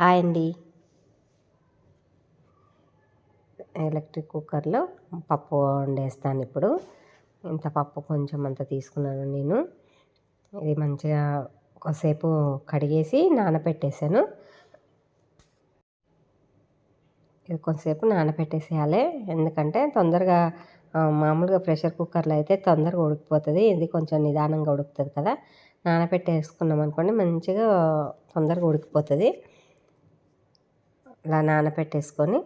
Hi అండి. Electric కుక్కర్లో పప్పు వండేస్తాను ఇప్పుడు. ఇంత పప్పు కొంచెం అంత తీసుకున్నాను నేను. ఇది మంచిగా ఒకసేపు కడిగేసి నానబెట్టేసాను ఇది కొంతసేపు నానబెట్టేసేయాలి ఎందుకంటే తొందరగా మామూలుగా ప్రెషర్ కుక్కర్లో అయితే తొందరగా ఉడికిపోతుంది. ఇది కొంచెం నిదానంగా ఉడుకుతుంది కదా. నానబెట్టేసుకున్నాం అనుకోండి మంచిగా తొందరగా ఉడికిపోతుంది. ఇలా నానబెట్టేసుకొని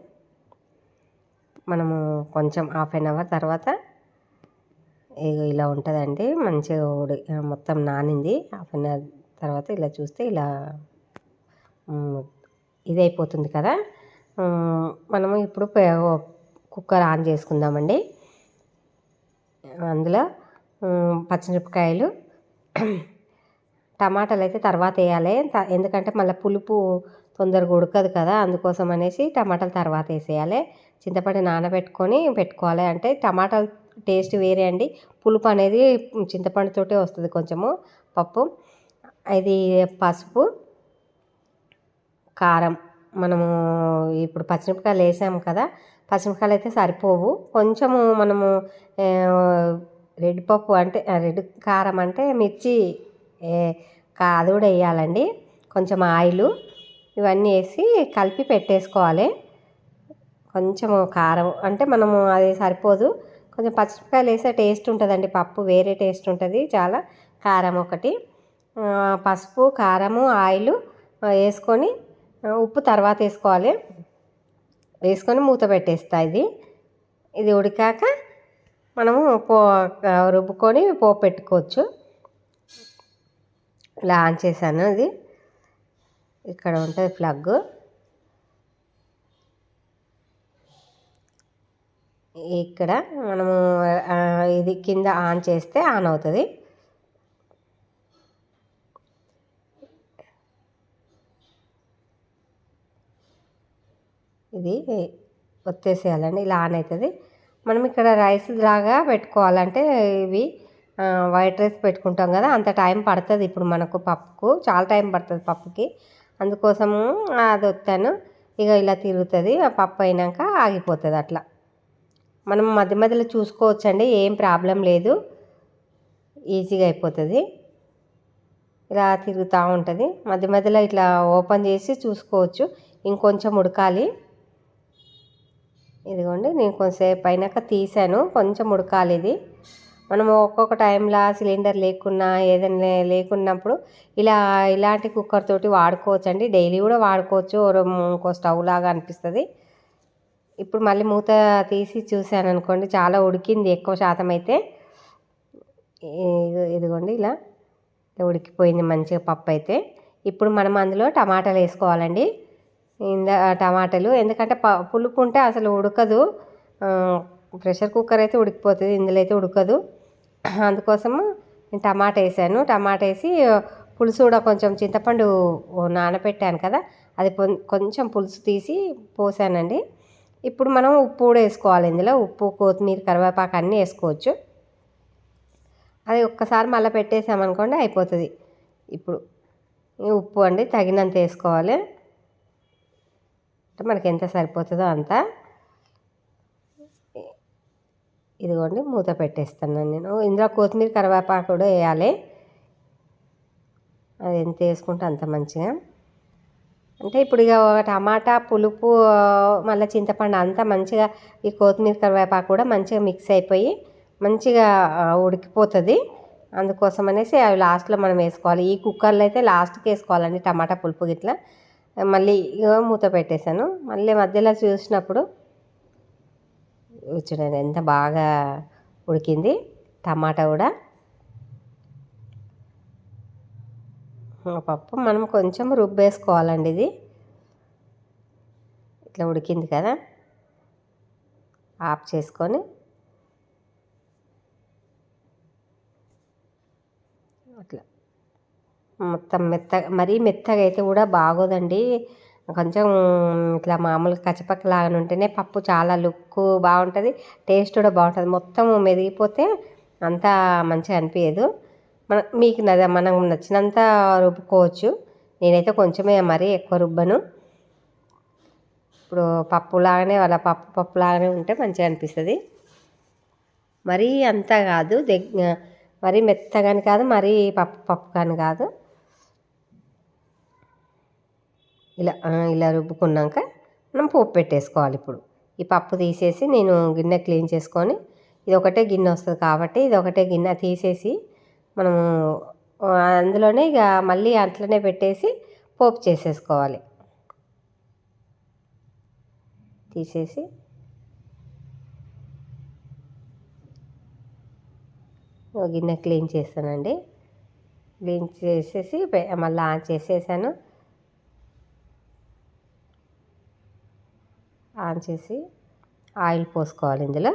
మనము కొంచెం హాఫ్ అన్ అవర్ తర్వాత ఇలా ఉంటుందండి మంచిగా ఉడి మొత్తం నానింది. హాఫ్ అన్ అవర్ తర్వాత ఇలా చూస్తే ఇలా ఇది అయిపోతుంది కదా. మనము ఇప్పుడు కుక్కర్ ఆన్ చేసుకుందామండి. అందులో పచ్చిమిరపకాయలు టమాటాలు అయితే తర్వాత వేయాలి. ఎందుకంటే మళ్ళీ పులుపు తొందరగా ఉడకదు కదా అందుకోసం అనేసి టమాటాలు తర్వాత వేసేయాలి. చింతపండు నానబెట్టుకొని పెట్టుకోవాలి. అంటే టమాటాలు టేస్ట్ వేరే అండి. పులుపు అనేది చింతపండుతోటే వస్తుంది కొంచెము. పప్పు ఇది పసుపు కారం. మనము ఇప్పుడు పచ్చిమిరపకాయలు వేసాము కదా పచ్చిమిరపకాయలు అయితే సరిపోవు. కొంచెము మనము రెడ్ పప్పు అంటే రెడ్ కారం అంటే మిర్చి అది కూడా వేయాలండి. కొంచెం ఆయిల్ ఇవన్నీ వేసి కలిపి పెట్టేసుకోవాలి. కొంచెము కారం అంటే మనము అది సరిపోదు. కొంచెం పచ్చిమిరపకాయలు వేసే టేస్ట్ ఉంటుందండి పప్పు వేరే టేస్ట్ ఉంటుంది చాలా కారం ఒకటి. పసుపు కారము ఆయిల్ వేసుకొని ఉప్పు తర్వాత వేసుకోవాలి. వేసుకొని మూత పెట్టేస్తా ఇది. ఇది ఉడికాక మనము పో రుబ్బుకొని పోపు పెట్టుకోవచ్చు. ఇలా ఆన్ చేశాను ఇది ఇక్కడ ఉంటుంది ప్లగ్ ఇక్కడ మనము ఇది కింద ఆన్ చేస్తే ఆన్ అవుతుంది. ఇది వచ్చేసేయాలండి ఇలా ఆన్ అవుతుంది. మనం ఇక్కడ రైస్ లాగా పెట్టుకోవాలంటే ఇవి వైట్ రైస్ పెట్టుకుంటాం కదా అంత టైం పడుతుంది ఇప్పుడు మనకు పప్పుకు. చాలా టైం పడుతుంది పప్పుకి. అందుకోసము అది వస్తాను ఇక ఇలా తిరుగుతుంది. ఆ పప్పు అయినాక ఆగిపోతుంది అట్లా. మనం మధ్య మధ్యలో చూసుకోవచ్చండి. ఏం ప్రాబ్లం లేదు. ఈజీగా అయిపోతుంది. ఇలా తిరుగుతూ ఉంటుంది. మధ్య మధ్యలో ఇట్లా ఓపెన్ చేసి చూసుకోవచ్చు. ఇంకొంచెం ఉడకాలి. ఇదిగోండి నేను కొంచెంసేపు అయినాక తీసాను. కొంచెం ఉడకాలి ఇది. మనం ఒక్కొక్క టైంలో సిలిండర్ లేకున్నా ఏదైనా లేకున్నప్పుడు ఇలా ఇలాంటి కుక్కర్ తోటి వాడుకోవచ్చు అండి డైలీ కూడా వాడుకోవచ్చు. ఇంకో స్టవ్ లాగా అనిపిస్తుంది. ఇప్పుడు మళ్ళీ మూత తీసి చూశాను అనుకోండి చాలా ఉడికింది ఎక్కువ శాతం అయితే. ఇదిగోండి ఇలా ఉడికిపోయింది మంచిగా పప్పు అయితే. ఇప్పుడు మనం అందులో టమాటాలు వేసుకోవాలండి. ఇందా టమాటాలు ఎందుకంటే ప పులుపు ఉంటే అసలు ఉడకదు. ప్రెషర్ కుక్కర్ అయితే ఉడికిపోతుంది ఇందులో అయితే ఉడకదు. అందుకోసము నేను టమాటా వేసాను. టమాటా వేసి పులుసు కూడా కొంచెం చింతపండు నానబెట్టాను కదా అది కొంచెం పులుసు తీసి పోసానండి. ఇప్పుడు మనం ఉప్పు కూడా వేసుకోవాలి ఇందులో ఉప్పు కొత్తిమీర కరివేపాకు అన్నీ వేసుకోవచ్చు. అది ఒక్కసారి మళ్ళీ పెట్టేసామనుకోండి అయిపోతుంది. ఇప్పుడు ఉప్పు అండి తగినంత వేసుకోవాలి. అంటే మనకి ఎంత సరిపోతుందో అంత. ఇదిగోండి మూత పెట్టేస్తాను నేను. ఇందులో కొత్తిమీర కరివేపాకు కూడా వేయాలి. అది ఎంత వేసుకుంటే అంత మంచిగా. అంటే ఇప్పుడు ఇక టమాటా పులుపు మళ్ళీ చింతపండు అంతా మంచిగా ఈ కొత్తిమీర కరివేపాకు కూడా మంచిగా మిక్స్ అయిపోయి మంచిగా ఉడికిపోతుంది. అందుకోసం అనేసి అవి లాస్ట్లో మనం వేసుకోవాలి. ఈ కుక్కర్లో అయితే లాస్ట్కి వేసుకోవాలండి టమాటా పులుపు గిట్లా. మళ్ళీ మూత పెట్టేశాను. మళ్ళీ మధ్యలో చూసినప్పుడు చూడండి ఎంత బాగా ఉడికింది. టమాటా కూడా. పప్పు మనం కొంచెం రుబ్బేసుకోవాలండి ఇది. ఇట్లా ఉడికింది కదా. ఆఫ్ చేసుకొని. అట్లా. మొత్తం మెత్తగా మరీ మెత్తగా అయితే కూడా బాగోదండి. కొంచెం ఇట్లా మామూలుగా కచ్చపక్కలాగా ఉంటేనే పప్పు చాలా లుక్ బాగుంటుంది టేస్ట్ కూడా బాగుంటుంది. మొత్తం మెదిగిపోతే అంతా మంచిగా అనిపించదు మన మీకు మనం నచ్చినంత రుబ్బుకోవచ్చు. నేనైతే కొంచెమే మరీ ఎక్కువ రుబ్బను. ఇప్పుడు పప్పు లాగానే వాళ్ళ పప్పు పప్పు లాగానే ఉంటే మంచిగా అనిపిస్తుంది. మరీ అంత కాదు దగ్గ మరీ మెత్తగాని కాదు మరీ పప్పు పప్పు కానీ కాదు. ఇలా ఇలా రుబ్బుకున్నాక మనం పోపు పెట్టేసుకోవాలి ఇప్పుడు. ఈ పప్పు తీసేసి నేను గిన్నె క్లీన్ చేసుకొని ఇది ఒకటే గిన్నె వస్తుంది కాబట్టి ఇది ఒకటే గిన్నె తీసేసి మనము అందులోనే ఇక మళ్ళీ అట్లనే పెట్టేసి పోపు చేసేసుకోవాలి. తీసేసి గిన్నె క్లీన్ చేస్తానండి. క్లీన్ చేసేసి మళ్ళీ ఆన్ చేసేసాను. ఆన్ చేసి ఆయిల్ పోసుకోవాలి ఇందులో.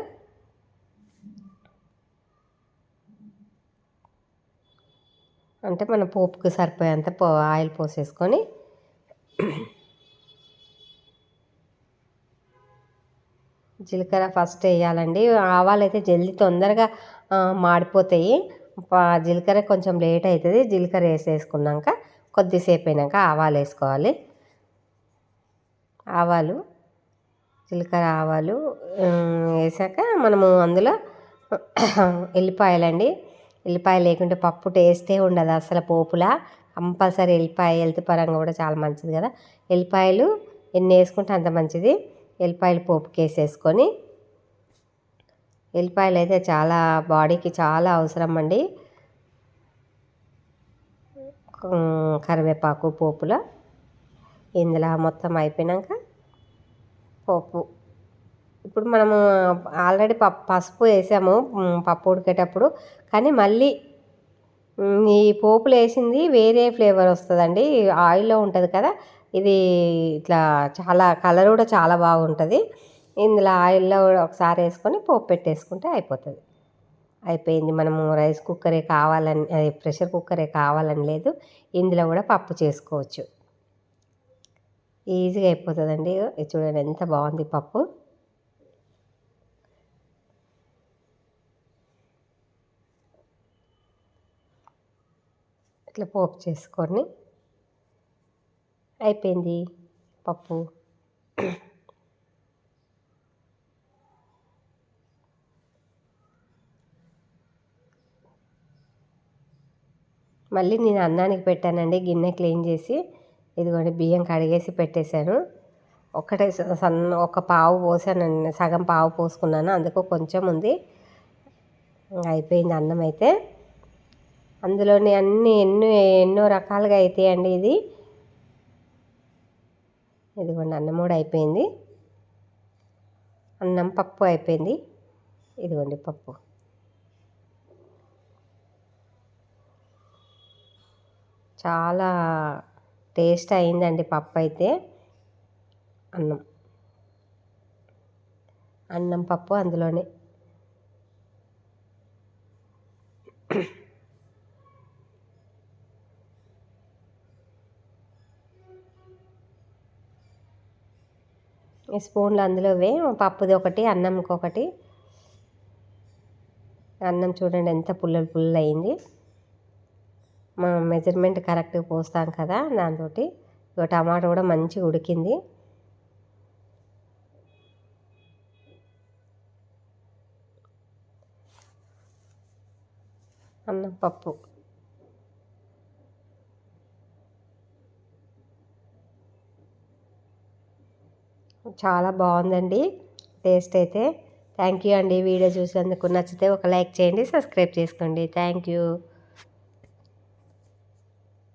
అంటే మన పోపుకి సరిపోయేంత పో ఆయిల్ పోసేసుకొని జీలకర్ర ఫస్ట్ వేయాలండి. ఆవాలు అయితే జల్దీ తొందరగా మాడిపోతాయి. జీలకర్ర కొంచెం లేట్ అవుతుంది. జీలకర్ర వేసేసుకున్నాక కొద్దిసేపు అయినాక ఆవాలు వేసుకోవాలి. ఆవాలు జీలకర్ర ఆవాలు వేసాక మనము అందులో ఎల్లిపాయలండి. ఎల్లిపాయ లేకుంటే పప్పు టేస్టే ఉండదు అసలు పోపులా. కంపల్సరీ ఎల్లిపాయ హెల్త్ పరంగా కూడా చాలా మంచిది కదా. ఎల్లిపాయలు ఎన్ని వేసుకుంటే అంత మంచిది. ఎల్లిపాయలు పోపుకి వేసేసుకొని ఎల్లిపాయలు అయితే చాలా బాడీకి చాలా అవసరం అండి. కరివేపాకు పోపుల. ఇందులో మొత్తం అయిపోయినాక పోపు ఇప్పుడు మనము ఆల్రెడీ పసుపు వేసాము పప్పు ఉడికేటప్పుడు. కానీ మళ్ళీ ఈ పోపులు వేసింది వేరే ఫ్లేవర్ వస్తుందండి. ఆయిల్లో ఉంటుంది కదా ఇది ఇట్లా చాలా కలర్ కూడా చాలా బాగుంటుంది. ఇందులో ఆయిల్లో ఒకసారి వేసుకొని పోపు పెట్టేసుకుంటే అయిపోతుంది. అయిపోయింది. మనము రైస్ కుక్కరే కావాలని అది ప్రెషర్ కుక్కరే కావాలని లేదు. ఇందులో కూడా పప్పు చేసుకోవచ్చు. ఈజీగా అయిపోతుందండి. చూడండి ఎంత బాగుంది పప్పు. ఇట్లా పోపు చేసుకొని అయిపోయింది పప్పు. మళ్ళీ నేను అన్నానికి పెట్టానండి గిన్నె క్లీన్ చేసి. ఇదిగోండి బియ్యం కడిగేసి పెట్టేశాను. ఒకటే సన్న ఒక పావు పోసానండి సగం పావు పోసుకున్నాను. అందుకు కొంచెం ఉంది. అయిపోయింది అన్నం అయితే. అందులోని అన్ని ఎన్నో ఎన్నో రకాలుగా అవుతాయండి ఇది. ఇదిగోండి అన్నం కూడా అయిపోయింది. అన్నం పప్పు అయిపోయింది. ఇదిగోండి పప్పు. చాలా టేస్ట్ అయిందండి పప్పు అయితే అన్నం. అన్నం పప్పు అందులోనే. స్పూన్లు అందులో వే పప్పుది ఒకటి అన్నంకి ఒకటి. అన్నం చూడండి ఎంత పుల్లలు పుల్లలు అయింది మనం మెజర్మెంట్ కరెక్ట్గా పోస్తాం కదా దాంతో ఇక టమాటా కూడా మంచిగా ఉడికింది. అన్నం పప్పు. చాలా బాగుందండి. టేస్ట్ అయితే. థ్యాంక్ యూ అండి వీడియో చూసినందుకు. నచ్చితే ఒక లైక్ చేయండి సబ్స్క్రైబ్ చేసుకోండి. Thank you.